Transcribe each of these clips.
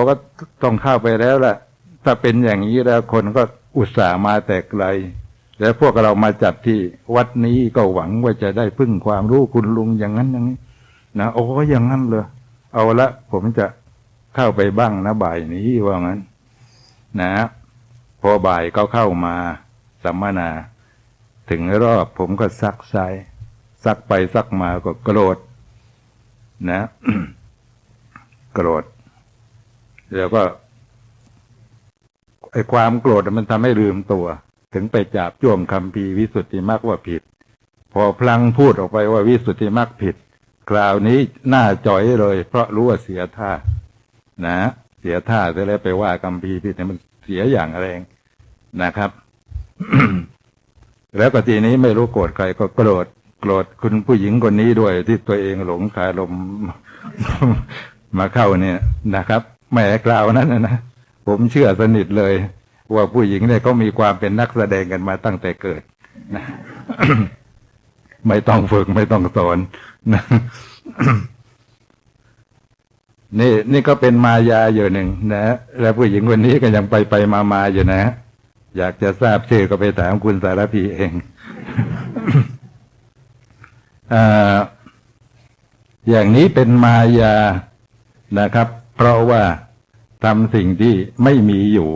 บอกว่าต้องเข้าไปแล้วล่ะ ถ้าเป็นอย่างนี้แล้วคนก็อุตส่าห์มาแต่ไกลแล้วพวกเรามาจัดที่วัดนี้ก็หวังว่าจะได้พึ่งความรู้คุณลุงอย่างนั้นอย่างนี้นะโอ้อย่างนั้นเลยเอาละผมจะเข้าไปบ้างนะบ่ายนี้ว่างั้น นะ พอบ่ายก็เข้ามาสัมมนา ถึงรอบผมก็ซักไซซักไปซักมาก็โกรธนะ โกรธ แล้วก็ไอ้ความโกรธมันทำให้ลืมตัว ถึงไปจับจ้วงคำพีวิสุทธิมรรคว่าผิด พอพลังพูดออกไปว่าวิสุทธิมรรคผิด คราวนี้หน้าจ่อยเลย เพราะรู้ว่าเสียท่า นะ เสียท่าจะแล้วไปว่าคำพีผิดเนี่ยมันเสียอย่างแรงนะครับ แล้วก็ทีนี้ไม่รู้โกรธใครก็โกรธโกรธคุณผู้หญิงคนนี้ด้วยที่ตัวเองหลงคาลมมาเข้าเนี่ยนะครับ แหมกล่าวนั้นนะนะผมเชื่อสนิทเลย ว่าผู้หญิงเนี่ยเขามีความเป็นนักแสดงกันมาตั้งแต่เกิดนะไม่ต้องฝึกไม่ต้องสอนนะนี่นี่ก็เป็นมายาอยู่หนึ่งนะแล้วผู้หญิงคนนี้ก็ยังไปไปมามาอยู่นะ อยากจะทราบชื่อก็ไปถามคุณสารพีเองออย่างนี้เป็นมายานะครับ เพราะว่าทำสิ่งที่ไม่มีอยู่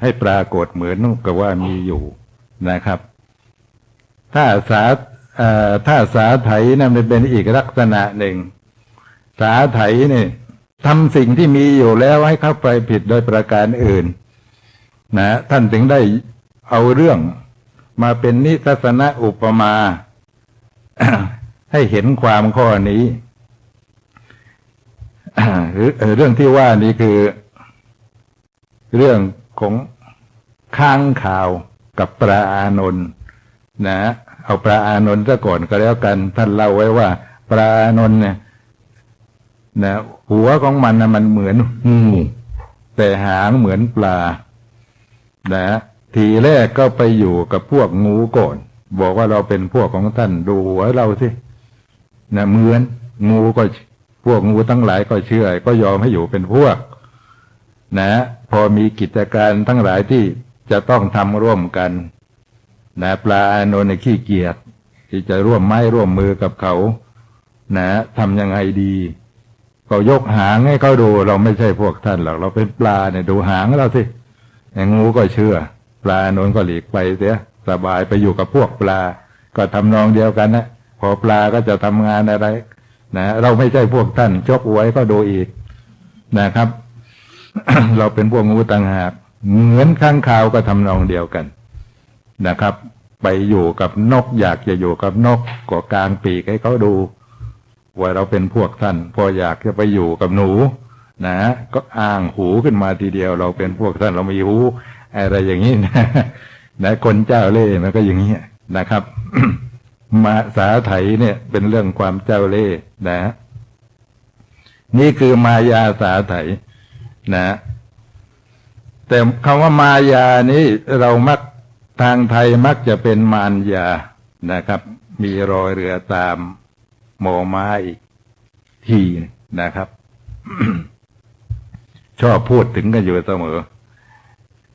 ให้ปรากฏเหมือนกับว่ามีอยู่นะครับ ถ้าสาถ้าสาไถนะั่นเป็นอีกลักษณะหนึ่ง สาไถนี่ทำสิ่งที่มีอยู่แล้วให้เข้าไปผิดโดยประการอื่น นะ ท่านถึงได้เอาเรื่องมาเป็นนิทัศนะอุปมา ให้เห็นความข้อนี้ เรื่องที่ว่านี้คือ เรื่องของข้างข่าวกับปลาอานนท์นะ เอาปลาอานนท์ซะก่อนก็แล้วกัน ท่านเล่าไว้ว่าปลาอานนท์เนี่ยนะหัวของมันนะมันเหมือนงูแต่หางเหมือนปลา นะทีแรกก็ไปอยู่กับพวกงูก่อน บอกว่าเราเป็นพวกของท่านดูหัวเราสินะเหมือนงูก็ พวกงูทั้งหลายก็เชื่อ ก็ยอมให้อยู่เป็นพวก นะ พอมีกิจการทั้งหลายที่จะต้องทำร่วมกัน นะปลาอานนท์ขี้เกียจที่จะร่วมไม้ร่วมมือกับเขา นะทำยังไงดีก็ยกหางให้เขาดู เราไม่ใช่พวกท่านหรอกเราเป็นปลาเนี่ยดูหางเราสิงูก็เชื่อ ปลาโนนก็หลีกไปเสียสบายไปอยู่กับพวกปลา ก็ทำนองเดียวกันนะพอปลาก็จะทำงานอะไร นะเราไม่ใช่พวกท่านชกไว้ก็ดูอีกนะครับ เราเป็นพวกงูต่างหากเหมือนข้างข่าวก็ทำนองเดียวกันนะครับ ไปอยู่กับนกอยากจะอยู่กับนกก็กลางปีกให้เขาดู ว่าเราเป็นพวกท่าน พออยากจะไปอยู่กับหนู นะ ก็อ้างหูขึ้นมาทีเดียว เราเป็นพวกท่านเรามีหู อะไรอย่างนี้นะนะคนเจ้าเล่ห์มันก็อย่างนี้นะครับ มาสาไถเนี่ยเป็นเรื่องความเจ้าเล่ห์นะ นี่คือมายาสาไถนะ แต่คำว่ามายานี้เรามักทางไทยมักจะเป็นมารยานะครับ มีรอยเรือตามโมอไม้อีกทีนะครับ ชอบพูดถึงกันอยู่เสมอ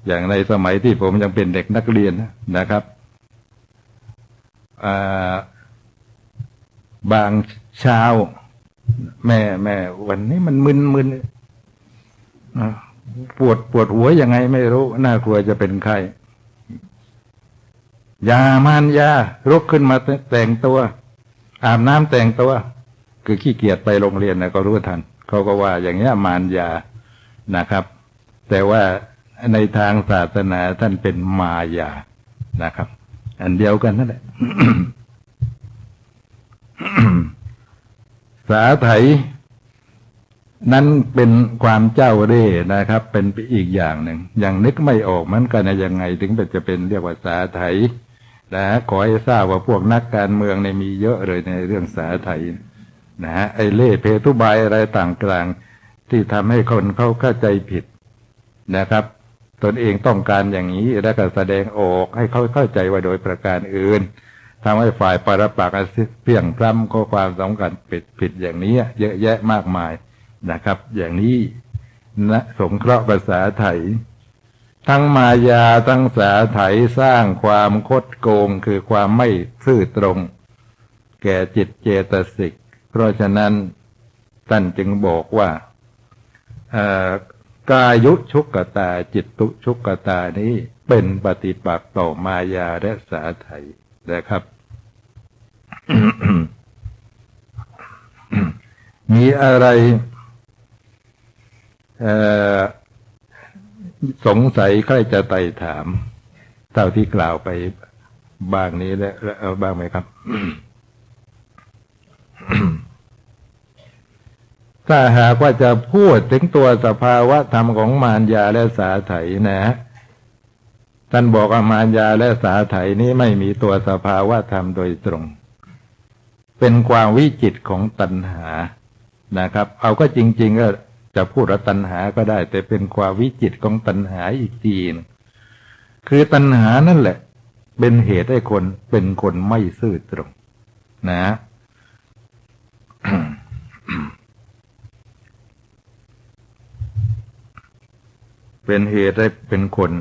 อย่างในสมัยที่ผมยังเป็นเด็กนักเรียนนะครับ บางเช้า แม่แม่วันนี้มันมึนมึนปวดปวดหัวยังไงไม่รู้น่ากลัวจะเป็นไข้ยามานยาลุกขึ้นมาแต่งตัว อาบน้ำแต่งตัว คือขี้เกียจไปโรงเรียนนะก็รู้ทันเขาก็ว่าอย่างเงี้ยมารยานะครับ แต่ว่าในทางศาสนาท่านเป็นมายานะครับ อันเดียวกันนั่นแหละ สาไถนั้นเป็นความเจ้าเร่นะครับ เป็นอีกอย่างหนึ่งอย่างนึกไม่ออกมันกันนะยังไง ถึงจะเป็นเรียกว่าสาไถนะขอให้ทราบว่าพวกนักการเมืองในมีเยอะเลยในเรื่องสาไถนะฮะไอ้เล่เพทุบายอะไรต่างๆที่ทำให้คนเขาเข้าใจผิดนะครับ ตนเองต้องการอย่างนี้แล้วก็แสดงออกให้เขาเข้าใจว่าโดยประการอื่นทำให้ฝ่ายปรปักษ์เพียงพร่ำข้อความสำคัญผิดผิดอย่างนี้ เยอะแยะมากมายนะครับ อย่างนี้นะสงเคราะห์ภาษาไทย ทั้งมายาทั้งสาไถสร้างความคดโกงคือความไม่ซื่อตรง แก่จิตเจตสิก เพราะฉะนั้นท่านจึงบอกว่า กายุชุกตาจิตตุชุกตานี้เป็นปฏิปักษ์ต่อมายาและสาไถนะครับ มีอะไรสงสัยใครจะไต่ถาม เท่าที่กล่าวไปบ้างนี้แล้วบ้างไหมครับ ถ้าหากว่าจะพูดถึงตัวสภาวะธรรมของมารยาและสาไถนะท่านบอกว่ามารยาและสาไถนี้ไม่มีตัวสภาวะธรรมโดยตรง เป็นความวิจิตของตัณหานะครับ เอาก็จริง ๆ ก็จะพูดว่าตัณหาก็ได้ แต่เป็นความวิจิตของตัณหาอีกทีนคือตัณหานั่นแหละ เป็นเหตุให้คนเป็นคนไม่ซื่อตรง นะ เป็นเหตุให้เป็นคน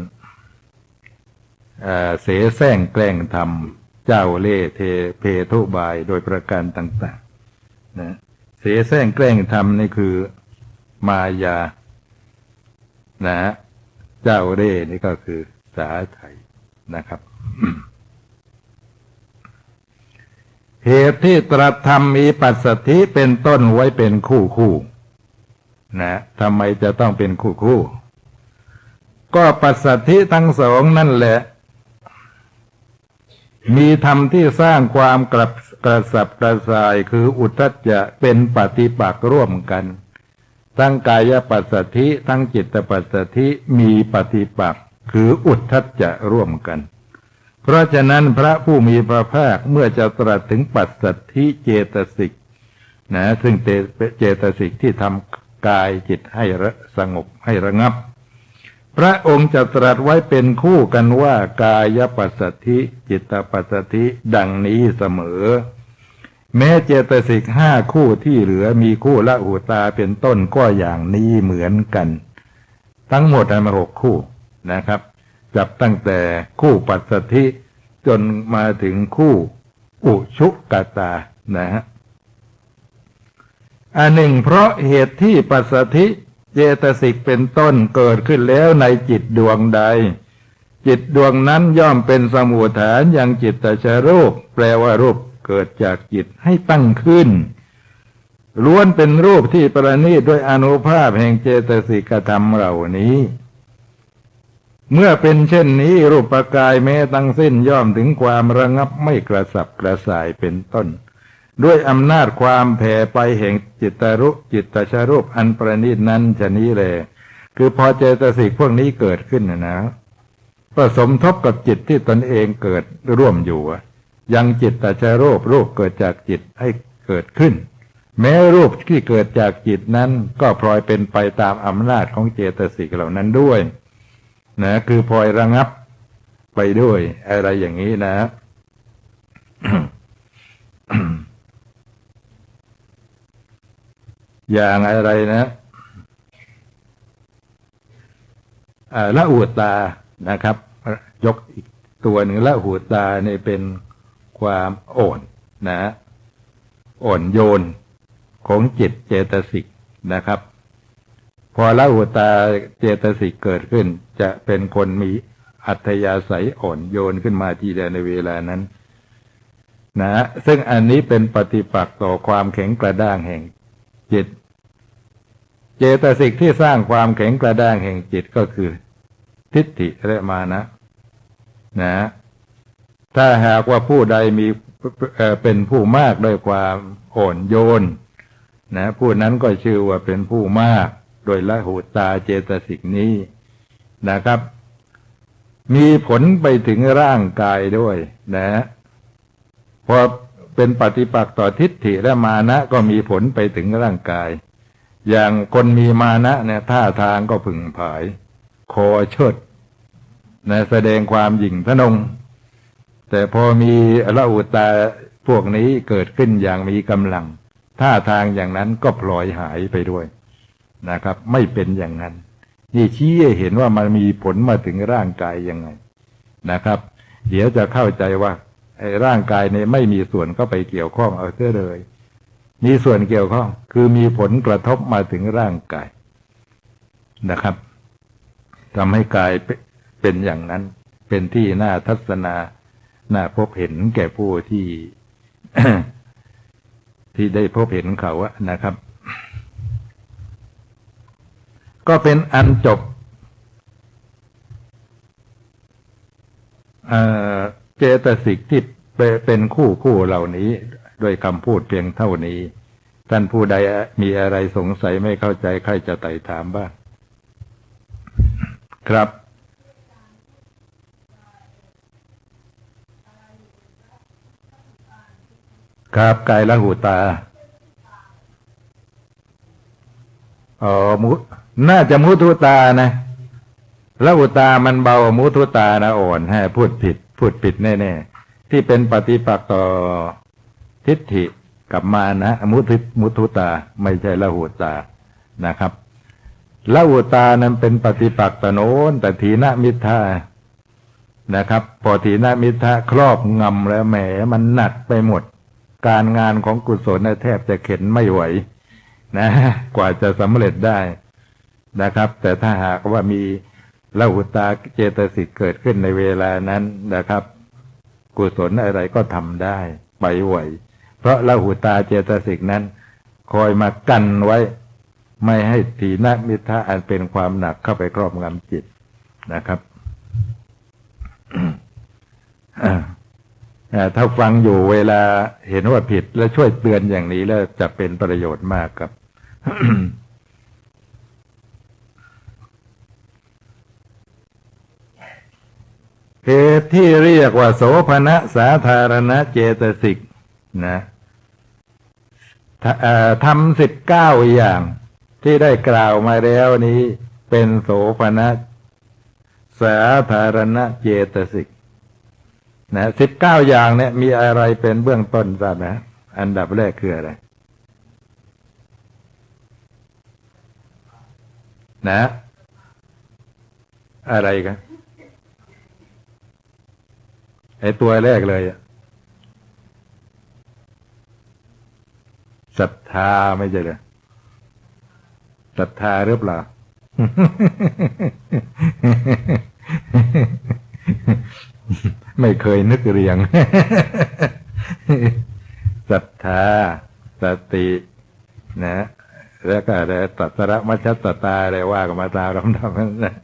เสแสร้งแกล้งทำเจ้าเล่เทเพทุบายโดยประการต่างๆนะเสแสร้งแกล้งทำนี่คือมายา นะฮะเจ้าเร่นี่ก็คือสาไทยนะครับ เหตุที่ตรัสธรรมมีปัสสธิเป็นต้นไว้เป็นคู่คู่นะทำไมจะต้องเป็นคู่คู่ ก็ปัสสธิทั้งสองนั่นแหละ มีธรรมที่สร้างความกระกระสับกระส่ายคืออุทธัจจะเป็นปฏิปักษ์ร่วมกัน ทั้งกายปัสสธิทั้งจิตปัสสธิมีปฏิปักษ์คืออุทธัจจะร่วมกัน เพราะฉะนั้นพระผู้มีพระภาคเมื่อจะตรัสถึงปัสสัทธิเจตสิกนะซึ่งเจตสิกที่ทำกายจิตให้สงบให้ระงับ พระองค์จะตรัสไว้เป็นคู่กันว่ากายปัสสธิจิตปัสสธิดังนี้เสมอ แม้เจตสิกห้าคู่ที่เหลือมีคู่ละหูตาเป็นต้นก็อย่างนี้เหมือนกัน ทั้งหมดมาหกคู่นะครับ จับตั้งแต่คู่ปัสสธิจนมาถึงคู่อุชุกตานะฮะอันหนึ่งเพราะเหตุที่ปัสสธิ เจตสิกเป็นต้นเกิดขึ้นแล้วในจิตดวงใด จิตดวงนั้นย่อมเป็นสมุทฐานอย่างจิตตชรูป แปลว่ารูปเกิดจากจิตให้ตั้งขึ้น ล้วนเป็นรูปที่ประณีตด้วยอนุภาพแห่งเจตสิกธรรมเหล่านี้ เมื่อเป็นเช่นนี้รูปกายแม้ตั้งสิ้นย่อมถึงความระงับไม่กระสับกระส่ายเป็นต้น ด้วยอำนาจความแผ่ไปแห่งจิตรุจิตตชรูปอันประณีตนั้นชนี้เลย คือพอเจตสิกพวกนี้เกิดขึ้นนะนะผสมทบกับจิตที่ตนเองเกิดร่วมอยู่ยังจิตตชรูปรูปเกิดจากจิตให้เกิดขึ้น แม้รูปที่เกิดจากจิตนั้นก็พลอยเป็นไปตามอำนาจของเจตสิกเหล่านั้นด้วย นะ คือพลอยระงับไปด้วย อะไรอย่างนี้นะ อย่างอะไรนะละอูตานะครับ ยกอีกตัวหนึ่งละหูตาเนี่ยเป็นความอ่อนนะอ่อนโยนของจิตเจตสิกนะครับ พอละหุตาเจตสิกเกิดขึ้น จะเป็นคนมีอัธยาศัยอ่อนโยนขึ้นมาทีเดียวในเวลานั้น นะซึ่งอันนี้เป็นปฏิปักษ์ต่อความแข็งกระด้างแห่ง จิต เจตสิกที่สร้างความแข็งกระด้างแห่งจิตก็คือ ทิฏฐิและมานะ นะ ถ้าหากว่าผู้ใดมีเป็นผู้มากด้วยความอ่อนโยน นะผู้นั้นก็ชื่อว่าเป็นผู้มาก โดยละหูตาเจตสิกนี้นะครับ มีผลไปถึงร่างกายด้วย นะพอ เป็นปฏิปักษ์ต่อทิฏฐิและมานะก็มีผลไปถึงร่างกาย อย่างคนมีมานะเนี่ยท่าทางก็ผึ่งผาย คอเชิดนะแสดงความหยิ่งพระนง แต่พอมีละอุตาพวกนี้เกิดขึ้นอย่างมีกำลัง ท่าทางอย่างนั้นก็พลอยหายไปด้วยนะครับ ไม่เป็นอย่างนั้น นี่ชี้ให้เห็นว่ามันมีผลมาถึงร่างกายยังไงนะครับ เดี๋ยวจะเข้าใจว่า ไอ้ร่างกายเนี่ยไม่มีส่วนเข้าไปเกี่ยวข้องเอาเสียเลย มีส่วนเกี่ยวข้อง คือมีผลกระทบมาถึงร่างกายนะครับทำให้กายเป็นอย่างนั้น เป็นที่น่าทัศนาน่าพบเห็นแก่ผู้ที่ที่ได้พบเห็นเขาอะนะครับ ก็เป็นอันจบ เอ่อ เจตสิกที่เป็นคู่คู่เหล่านี้ด้วยคำพูดเพียงเท่านี้ ท่านผู้ใดมีอะไรสงสัยไม่เข้าใจใครจะไต่ถามบ้าง ครับครับกายละหูตาอ๋อมุน่าจะมุทุตานะละหูตามันเบา มุทุตานะอ่อน ให้พูดผิด พูดผิดแน่ๆ ที่เป็นปฏิปักษ์ต่อทิฏฐิกับมานะมุทิมุทุตา ไม่ใช่ละหูตานะครับละหูตานั้นเป็นปฏิปักษ์ต่อโน้นแต่ทีนมิทานะครับ พอทีนมิทะครอบงำแล้วแหมมันหนักไปหมด การงานของกุศลแทบจะเข็นไม่ไหวนะ กว่าจะสำเร็จได้นะครับ แต่ถ้าหากว่ามี ละหุตาเจตสิกเกิดขึ้นในเวลานั้นนะครับ กุศลอะไรก็ทำได้ไปไหวเพราะละหุตาเจตสิกนั้น คอยมากันไว้ ไม่ให้ทีนมิทะอันเป็นความหนักเข้าไปครอบงำจิตนะครับถ้าฟังอยู่เวลาเห็นว่าผิดแล้วช่วยเตือนอย่างนี้แล้วจะเป็นประโยชน์มากครับ เหตุที่เรียกว่า โสภณะสาธารณะเจตสิกนะทำสิบเก้าอย่างที่ได้กล่าวมาแล้วนี้ เป็นโสภณะสาธารณะเจตสิกนะสิบเก้าอย่างเนี่ยมีอะไรเป็นเบื้องต้นทราบนะอันดับแรกคืออะไรนะ อะไรกัน ไอตัวแรกเลยศรัทธาไม่ใช่เลยศรัทธาหรือเปล่าไม่เคยนึกเรียงศรัทธาสตินะแล้วก็อะไรตัสระมัชตตาอะไรว่ากันมาตามลำดับนั้นนะ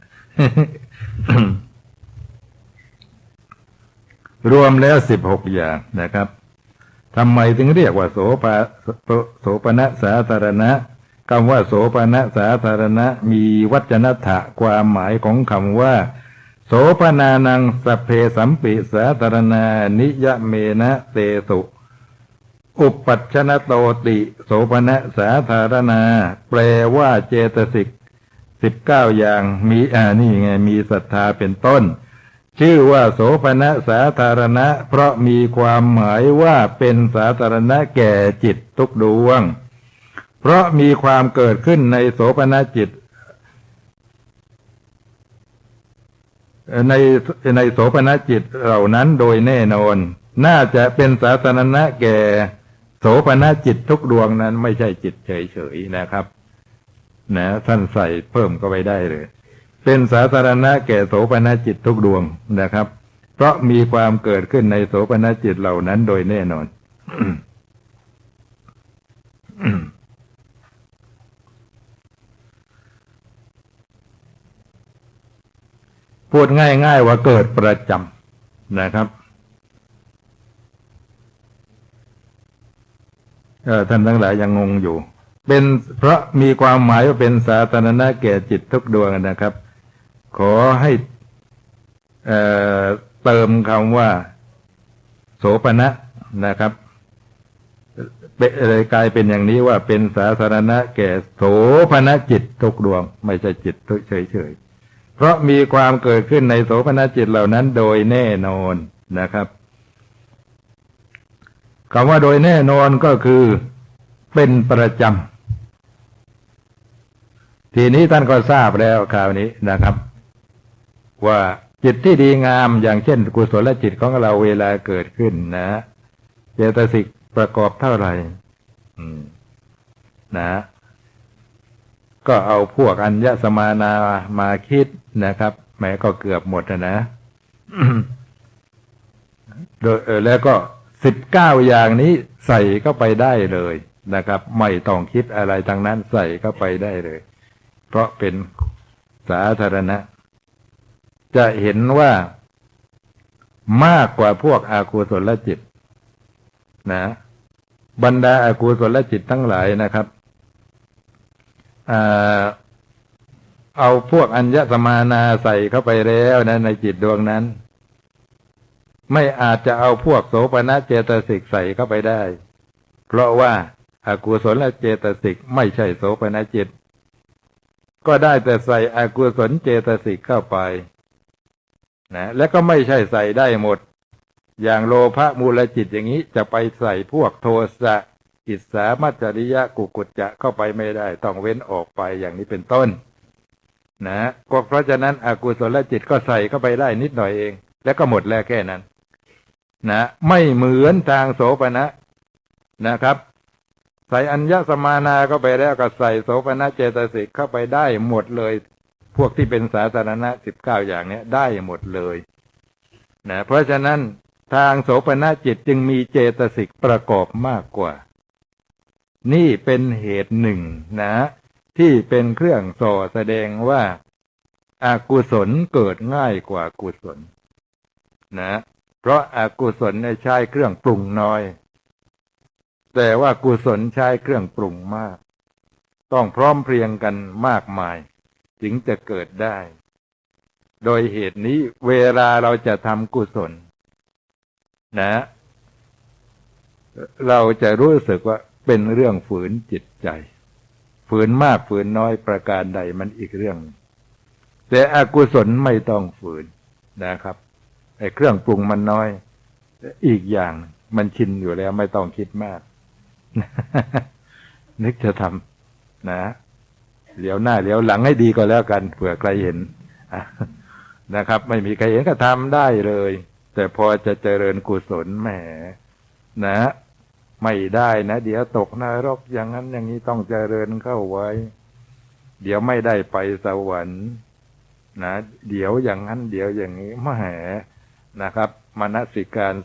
รวมแล้วสิบหกอย่างนะครับทำไมถึงเรียกว่าโสภาโสปณะสาธารณะคำว่าโสปณะสาธารณะมีวัจนถะความหมายของคำว่า โสปนานังสเพสัมปิสาธารณานิยเมนะเตสุ อุปัชนโตติ โสปณะสาธารณา แปลว่าเจตสิกสิบเก้าอย่างมีอ่านี่ไงมีศรัทธาเป็นต้น ชื่อว่าโสปณะสาธารณะ เพราะมีความหมายว่าเป็นสาธารณะแก่จิตทุกดวง เพราะมีความเกิดขึ้นในโสปณะจิต ในในโสภณะจิตเหล่านั้นโดยแน่นอน น่าจะเป็นสาธารณะแก่โสภณะจิตทุกดวงนั้นไม่ใช่จิตเฉยๆนะครับ นะท่านใส่เพิ่มก็ไปได้เลย เป็นสาธารณะแก่โสภณจิตทุกดวงนะครับ เพราะมีความเกิดขึ้นในโสภณจิตเหล่านั้นโดยแน่นอนพูดง่ายๆว่าเกิดประจำนะครับท่านทั้งหลายยังงงอยู่ เป็นเพราะมีความหมายว่าเป็นสาธารณะแก่จิตทุกดวงนะครับ ขอให้เเติมคำว่า โสปณะนะครับเลยกลายเป็นอย่างนี้ว่าเป็นสาธารณะแก่โสภณจิตทุกดวง ไม่ใช่จิตเฉยๆ เพราะมีความเกิดขึ้นในโสภณจิตเหล่านั้นโดยแน่นอนนะครับคำว่าโดยแน่นอนก็คือเป็นประจำทีนี้ท่านก็ทราบแล้วคราวนี้นะครับ ว่าจิตที่ดีงามอย่างเช่น กุศลจิตของเราเวลาเกิดขึ้นนะ เจตสิกประกอบเท่าไหร่นะ ก็เอาพวกอัญญสมานามาคิดนะครับแม้ก็เกือบหมดนะนะโดยเออแล้วก็สิบเก้าอย่างนี้ใส่เข้าไปได้เลยนะครับ ไม่ต้องคิดอะไรทางนั้นใส่เข้าไปได้เลย เพราะเป็นสาธารณะ จะเห็นว่ามากกว่าพวกอากุศลจิต นะ บรรดาอากุศลจิตทั้งหลายนะครับเอาพวกอัญญสมานาใส่เข้าไปแล้วนะ ในจิตดวงนั้น ไม่อาจจะเอาพวกโสปณะเจตสิกใส่เข้าไปได้ เพราะว่าอากุศลเจตสิกไม่ใช่โสปณะจิต ก็ได้แต่ใส่อากุศลเจตสิกเข้าไป นะและก็ไม่ใช่ใส่ได้หมด อย่างโลภะมูลจิตอย่างนี้จะไปใส่พวกโทสะอิสามัจจริยะกุกุจจะเข้าไปไม่ได้ ต้องเว้นออกไปอย่างนี้เป็นต้น นะก็เพราะฉะนั้นอกุศลจิตก็ใส่เข้าไปได้นิดหน่อยเอง แล้วก็หมดแล้วแค่นั้น นะ ไม่เหมือนทางโสปณะนะครับ ใส่อัญญสมานาก็ไปแล้วก็ใส่โสปณะเจตสิกเข้าไปได้หมดเลย พวกที่เป็นสาธารณะสิบเก้าอย่างนี้ได้หมดเลยนะเพราะฉะนั้นทางโสปณะจิตจึงมีเจตสิกประกอบมากกว่า นี่เป็นเหตุหนึ่งนะ ที่เป็นเครื่องส่อแสดงว่าอากุศลเกิดง่ายกว่ากุศล นะ เพราะอากุศลใช้เครื่องปรุงน้อย แต่ว่ากุศลใช้เครื่องปรุงมาก ต้องพร้อมเพรียงกันมากมาย จึงจะเกิดได้ โดยเหตุนี้เวลาเราจะทำกุศล นะ เราจะรู้สึกว่าเป็นเรื่องฝืนจิตใจ ฝืนมากฝืนน้อยประการใดมันอีกเรื่อง แต่อกุศลไม่ต้องฝืนนะครับไอ้เครื่องปรุงมันน้อย อีกอย่างมันชินอยู่แล้วไม่ต้องคิดมาก นึกจะทำนะ เหลียวหน้าเหลียวหลังให้ดีก็แล้วกันเผื่อใครเห็นนะครับ ไม่มีใครเห็นก็ทำได้เลย แต่พอจะเจริญกุศลแหมนะ ไม่ได้นะ เดี๋ยวตกนรกอย่างนั้นอย่างนี้ต้องเจริญเข้าไว้ เดี๋ยวไม่ได้ไปสวรรค์นะเดี๋ยวอย่างนั้น เดี๋ยวอย่างนี้มแหมนะครับมนสิการ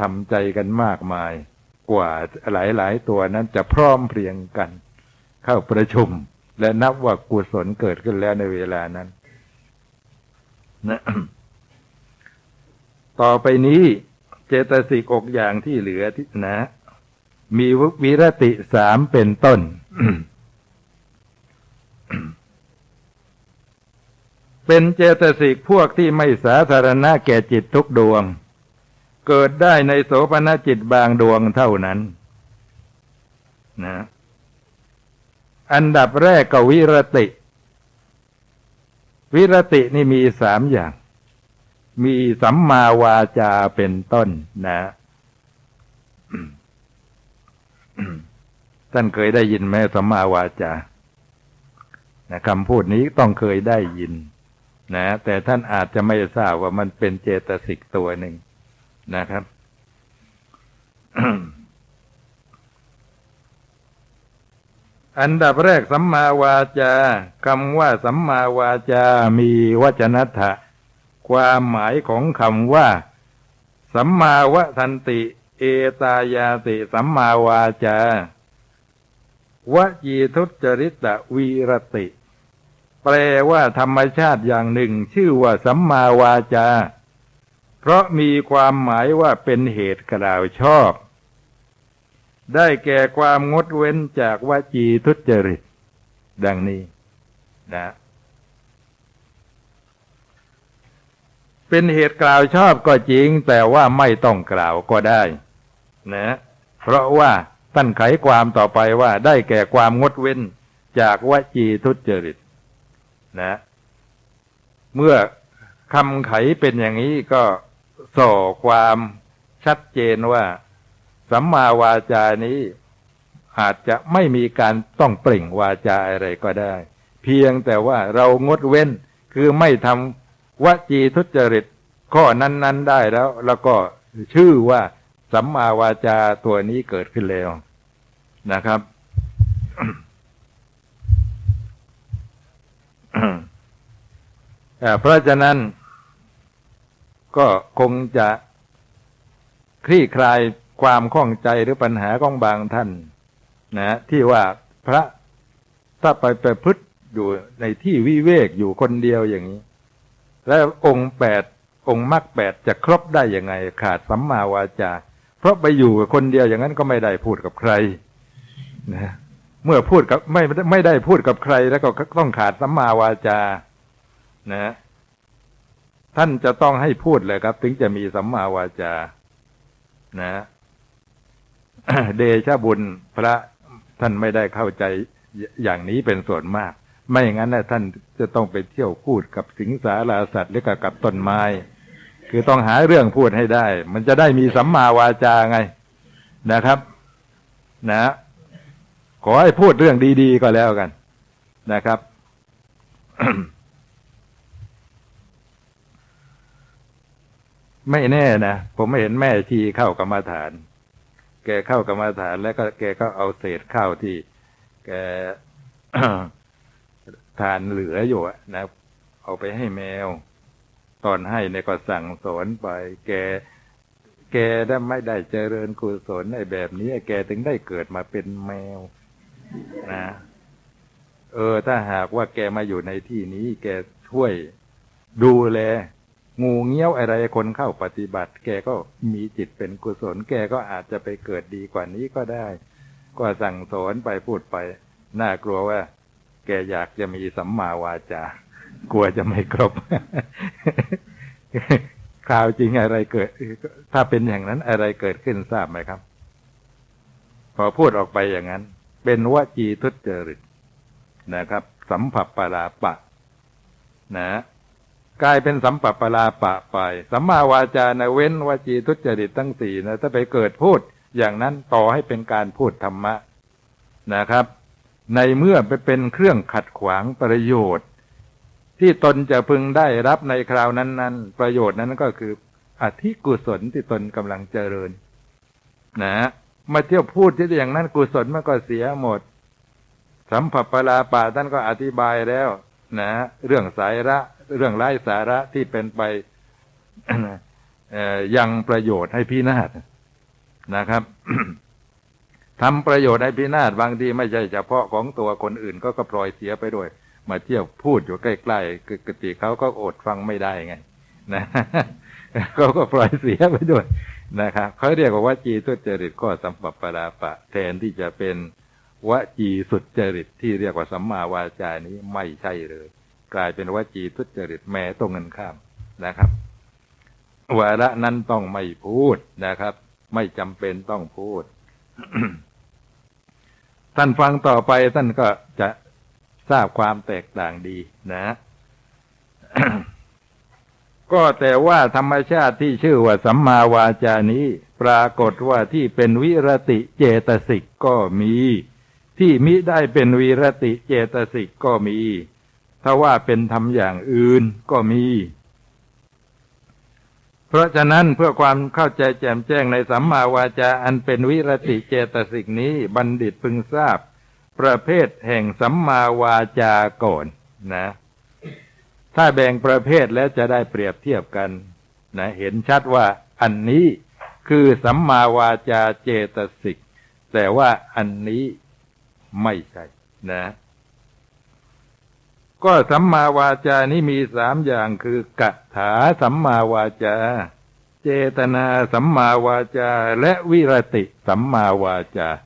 ทำใจกันมากมาย กว่าหลายๆ ตัวนั้นจะพร้อมเพรียงกัน เข้าประชุม และนับว่ากุศลเกิดขึ้นแล้วในเวลานั้นนะต่อไปนี้เจตสิกอกอย่างที่เหลือที่นะ มีวิรติสามเป็นต้น เป็นเจตสิกพวกที่ไม่สาธารณะแก่จิตทุกดวง เกิดได้ในโสภณจิตบางดวงเท่านั้น นะ อันดับแรกก็วิรติ วิรตินี่มีสามอย่าง มีสัมมาวาจาเป็นต้นนะท่านเคยได้ยินไหมสัมมาวาจานะคำพูดนี้ต้องเคยได้ยิน นะ แต่ท่านอาจจะไม่ทราบว่ามันเป็นเจตสิกตัวหนึ่งนะครับ อันดับแรกสัมมาวาจาคำว่าสัมมาวาจา มีวจนัตถะความหมายของคำว่า สัมมาวะทันติ เอตายาติ สัมมาวาจาวจีทุจริตวีรติ แปลว่าธรรมชาติอย่างหนึ่ง ชื่อว่าสัมมาวาจา เพราะมีความหมายว่าเป็นเหตุกล่าวชอบ ได้แก่ความงดเว้นจากวจีทุจริต ดังนี้นะ เป็นเหตุกล่าวชอบก็จริง แต่ว่าไม่ต้องกล่าวก็ได้นะเพราะว่าท่านไขความต่อไปว่าได้แก่ความงดเว้นจากวจีทุจริตนะ เมื่อคำไขเป็นอย่างนี้ก็ส่อความชัดเจนว่า สัมมาวาจานี้อาจจะไม่มีการต้องเปล่งวาจาอะไรก็ได้ เพียงแต่ว่าเรางดเว้นคือไม่ทำวจีทุจริตข้อนั้น ๆได้แล้ว แล้วก็ชื่อว่าสัมมาวาจาตัวนี้เกิดขึ้นแล้วนะครับเพราะฉะนั้นก็คงจะคลี่คลาย ความข้องใจหรือปัญหาของบางท่านนะที่ว่าพระถ้าไปประพฤติอยู่ในที่วิเวกอยู่คนเดียวอย่างนี้ แล้วองค์แปดองค์มรรคแปดจะครบได้ยังไง ขาดสัมมาวาจา เพราะไปอยู่คนเดียวอย่างนั้นก็ไม่ได้พูดกับใครนะเมื่อพูดกับไม่ไม่ได้พูดกับใคร แล้วก็ต้องขาดสัมมาวาจา นะ ท่านจะต้องให้พูดเลยครับ ถึงจะมีสัมมาวาจา นะ เดชบุญพระท่านไม่ได้เข้าใจอย่างนี้เป็นส่วนมาก ไม่อย่างนั้นนะท่านจะต้องไปเที่ยวพูดกับสิงสาราสัตว์หรือกับกับต้นไม้ คือต้องหาเรื่องพูดให้ได้ มันจะได้มีสัมมาวาจาไงนะครับ นะ ขอให้พูดเรื่องดี ๆ ก็แล้วกันนะครับไม่แน่นะ ผมไม่เห็นแม่ชีเข้ากรรมาฐาน แกเข้ากรรมาฐาน แล้วก็แกก็เอาเศษข้าวที่ แกทานเหลืออยู่นะเอาไปให้แมว ตอนให้เนี่ยก็สั่งสอนไป แก แกได้ไม่ได้เจริญกุศลในแบบนี้แกถึงได้เกิดมาเป็นแมว นะ เออ ถ้าหากว่าแกมาอยู่ในที่นี้ แกช่วยดูแล งูเงี้ยวอะไรคนเข้าปฏิบัติ แกก็มีจิตเป็นกุศล แกก็อาจจะไปเกิดดีกว่านี้ก็ได้ ก็สั่งสอนไปพูดไป น่ากลัวว่า แกอยากจะมีสัมมาวาจากลัวจะไม่ครบข่าวจริงอะไรเกิด ถ้าเป็นอย่างนั้นอะไรเกิดขึ้นทราบไหมครับ พอพูดออกไปอย่างนั้น เป็นวจีทุจริตนะครับ สัมผัสปลาปะ นะ กลายเป็นสัมผัสปลาปะไป สัมมาวาจานะเว้นวจีทุจริตตั้งสี่นะถ้าไปเกิดพูด อย่างนั้นต่อให้เป็นการพูดธรรมะนะครับ ในเมื่อไปเป็นเครื่องขัดขวางประโยชน์ ที่ตนจะพึงได้รับในคราวนั้น ๆ ประโยชน์นั้นก็คืออธิกุศลที่ตนกำลังเจริญ นะมาเที่ยวพูดที่อย่างนั้นกุศลมันก็เสียหมด สัมผัสปลาป่าท่านก็อธิบายแล้ว นะเรื่องสายระ เรื่องไร้สาระที่เป็นไปยังประโยชน์ให้พินาศนะครับทำประโยชน์ให้พินาศบางทีไม่ใช่เฉพาะของตัวคนอื่น ก็ก็ปล่อยเสียไปด้วย มาเที่ยวพูดอยู่ใกล้ๆกติเขาก็อดฟังไม่ได้ไง นะเขาก็ปล่อยเสียไปด้วยนะครับเขาเรียกว่าวจีสุจริตก็สัมปปราปะ แทนที่จะเป็นวจีสุจริตที่เรียกว่าสัมมาวาจานี้ไม่ใช่เลย กลายเป็นวจีทุจริตแม้ตรงเงินข้ามนะครับ วาระนั้นต้องไม่พูดนะครับ ไม่จำเป็นต้องพูด ท่านฟังต่อไปท่านก็จะทราบความแตกต่างดีนะ ก็แต่ว่าธรรมชาติที่ชื่อว่าสัมมาวาจานี้ ปรากฏว่าที่เป็นวิรติเจตสิกก็มี ที่มิได้เป็นวิรติเจตสิกก็มี ถ้าว่าเป็นทำอย่างอื่นก็มี เพราะฉะนั้นเพื่อความเข้าใจแจ่มแจ้งในสัมมาวาจาอันเป็นวิรติเจตสิกนี้บัณฑิตพึงทราบ ประเภทแห่งสัมมาวาจาก่อนนะ ถ้าแบ่งประเภทแล้วจะได้เปรียบเทียบกันนะเห็นชัดว่าอันนี้คือสัมมาวาจาเจตสิก แต่ว่าอันนี้ไม่ใช่นะ ก็สัมมาวาจานี้มีสามอย่างคือกถาสัมมาวาจา เจตนาสัมมาวาจา และวิรติสัมมาวาจาก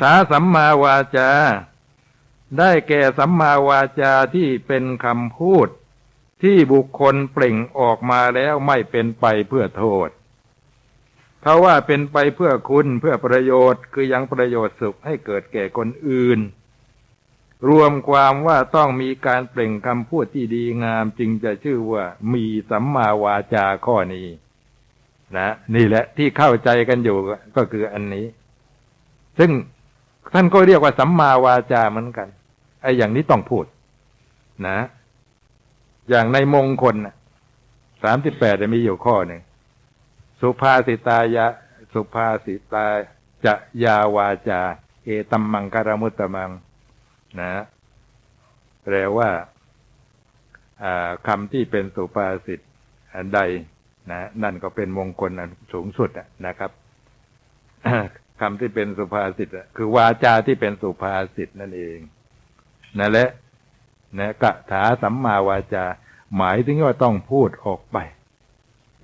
ถาสัมมาวาจา ได้แก่สัมมาวาจาที่เป็นคำพูด ที่บุคคลเปล่งออกมาแล้วไม่เป็นไปเพื่อโทษ เพราะว่าเป็นไปเพื่อคุณเพื่อประโยชน์ คือยังประโยชน์สุขให้เกิดแก่คนอื่น รวมความว่าต้องมีการเปล่งคำพูดที่ดีงามจึงจะชื่อว่ามีสัมมาวาจาข้อนี้นะนี่แหละที่เข้าใจกันอยู่ก็คืออันนี้ ซึ่งท่านก็เรียกว่าสัมมาวาจาเหมือนกันไอ้อย่างนี้ต้องพูด นะ อย่างในมงคลสามสิบแปดมีอยู่ข้อหนึ่ง สุภาสิตายะ สุภาสิตาจะยาวาจา เอตัมมังการมุตตมัง นะแปลว่าคำที่เป็นสุภาษิตอันใดนะนั่นก็เป็นมงคลอันสูงสุดนะครับคำที่เป็นสุภาษิตคือวาจาที่เป็นสุภาษิตนั่นเองนั่นแหละนะกะถาสัมมาวาจา หมายถึงว่าต้องพูดออกไป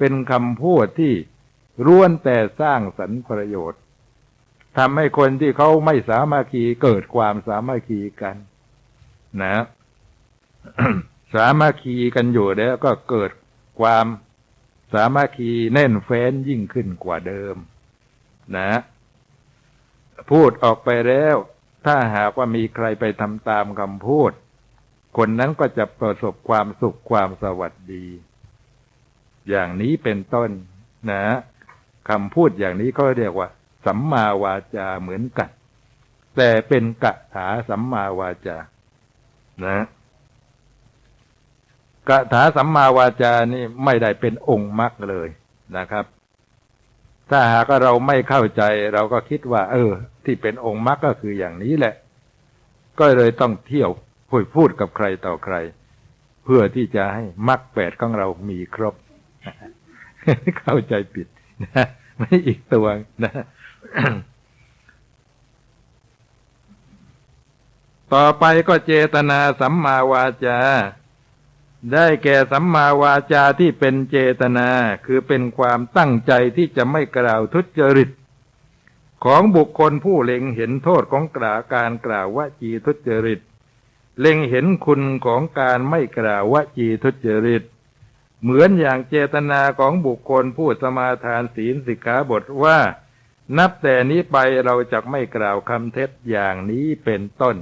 เป็นคำพูดที่ร้วนแต่สร้างสรรประโยชน์ทำให้คนที่เขาไม่สามัคคีเกิดความสามัคคีกัน นะสามัคคีกันอยู่แล้วก็เกิดความสามัคคีแน่นแฟ้นยิ่งขึ้นกว่าเดิม นะ พูดออกไปแล้ว ถ้าหากว่ามีใครไปทำตามคำพูด คนนั้นก็จะประสบความสุขความสวัสดี อย่างนี้เป็นต้นนะคำพูดอย่างนี้ก็เรียกว่า สัมมาวาจาเหมือนกัน แต่เป็นกะถาสัมมาวาจา นะกะถาสัมมาวาจานี่ไม่ได้เป็นองค์มรรคเลยนะครับ ถ้าหากเราไม่เข้าใจเราก็คิดว่า เออ ที่เป็นองค์มรรคก็คืออย่างนี้แหละ ก็เลยต้องเที่ยวพูดพูดกับใครต่อใคร เพื่อที่จะให้มรรคแปดของเรามีครบ เข้าใจผิดนะไม่อีกตัวนะต่อไปก็เจตนาสัมมาวาจา ได้แก่สัมมาวาจาที่เป็นเจตนาคือเป็นความตั้งใจที่จะไม่กล่าวทุจริต ของบุคคลผู้เล็งเห็นโทษของกล่าวการกล่าววจีทุจริต เล็งเห็นคุณของการไม่กล่าววจีทุจริต เหมือนอย่างเจตนาของบุคคลผู้สมาทานศีลสิกขาบทว่า นับแต่นี้ไปเราจะไม่กล่าวคำเท็จอย่างนี้เป็นต้น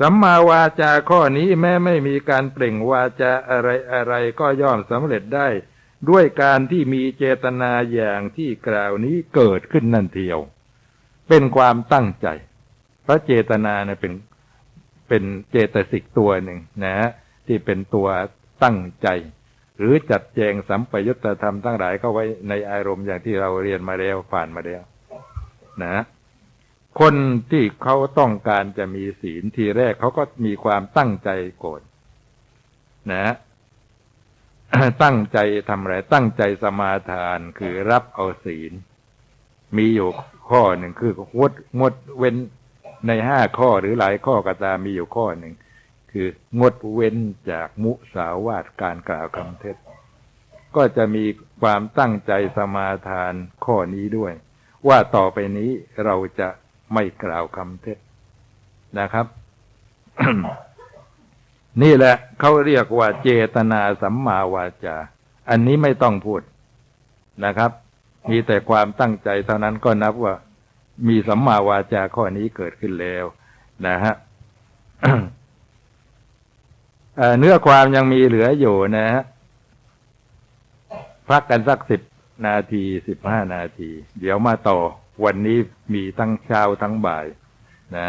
สัมมาวาจาข้อนี้แม้ไม่มีการเปล่งวาจาอะไรอะไรก็ย่อมสำเร็จได้ ด้วยการที่มีเจตนาอย่างที่กล่าวนี้เกิดขึ้นนั่นเทียว เป็นความตั้งใจเพราะเจตนาเนี่ยเป็นเป็นเจตสิกตัวหนึ่งนะฮะ ที่เป็นตัวตั้งใจ หรือจัดแจงสัมปยุตธรรมทั้งหลายเข้าไว้ในอารมณ์อย่างที่เราเรียนมาแล้วผ่านมาแล้วนะคนที่เขาต้องการจะมีศีลทีแรกเขาก็มีความตั้งใจโกรธนะตั้งใจทำอะไรตั้งใจสมาทานคือรับเอาศีล มีอยู่ข้อหนึ่งคืองดงดเว้นในห้าข้อหรือหลายข้อก็ตามมีอยู่ข้อหนึ่ง คืองดเว้นจากมุสาวาทการกล่าวคำเท็จ ก็จะมีความตั้งใจสมาทานข้อนี้ด้วย ว่าต่อไปนี้เราจะไม่กล่าวคำเท็จนะครับ นี่แหละเขาเรียกว่าเจตนาสัมมาวาจา อันนี้ไม่ต้องพูดนะครับ มีแต่ความตั้งใจเท่านั้นก็นับว่า มีสัมมาวาจาข้อนี้เกิดขึ้นแล้วนะฮะ เนื้อความยังมีเหลืออยู่นะฮะพักกันสักสิบนาทีสิบห้านาที เดี๋ยวมาต่อ วันนี้มีทั้งเช้าทั้งบ่ายนะ